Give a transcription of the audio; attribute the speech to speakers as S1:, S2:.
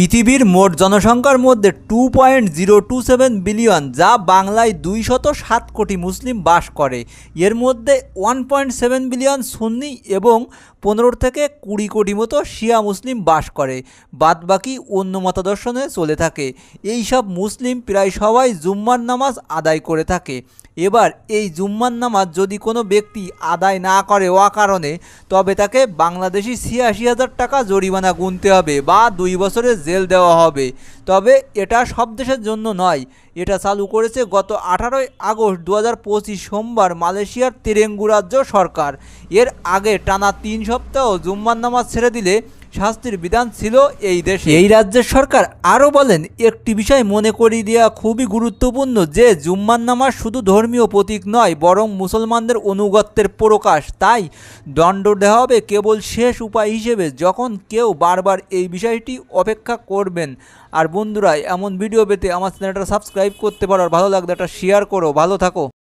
S1: পৃথিবীর মোট জনসংখ্যার মধ্যে two point zero two seven billion যা বাংলায় দুই শত সাত কোটি মুসলিম বাস করে। এর মধ্যে ওয়ান পয়েন্ট সেভেন বিলিয়ন সুন্নি এবং পনেরো থেকে কুড়ি কোটি মতো শিয়া মুসলিম বাস করে। বাদবাকি অন্য মতাদর্শনে চলে থাকে। এই সব মুসলিম প্রায় সবাই জুম্মার নামাজ আদায় করে থাকে। এবার এই জুম্মার নামাজ যদি কোনো ব্যক্তি আদায় না করে ওয়া কারণে তবে তাকে বাংলাদেশি ছিয়াশি হাজার টাকা জরিমানা গুনতে হবে বা দুই বছরের জেল দেওয়া হবে। তবে এটা সব দেশের জন্য নয়। এটা চালু করেছে গত আঠারোই আগস্ট দু হাজার পঁচিশ সোমবার মালয়েশিয়ার তেরেঙ্গু রাজ্য সরকার। এর আগে টানা তিন সপ্তাহ জুম্মার নামাজ ছেড়ে দিলে শাস্তির বিধান ছিল এই দেশে। এই রাজ্যের সরকার আরও বলেন, একটি বিষয় মনে করিয়ে দেওয়া খুবই গুরুত্বপূর্ণ যে জুম্মান নামাজ শুধু ধর্মীয় প্রতীক নয়, বরং মুসলমানদের অনুগত্যের প্রকাশ। তাই দণ্ড দেওয়া হবে কেবল শেষ উপায় হিসেবে যখন কেউ বারবার এই বিষয়টি অপেক্ষা করবেন। আর বন্ধুরা, এমন ভিডিও পেতে আমার চ্যানেলটা সাবস্ক্রাইব করতে পারো, আর ভালো লাগলে একটা শেয়ার করো। ভালো থাকো।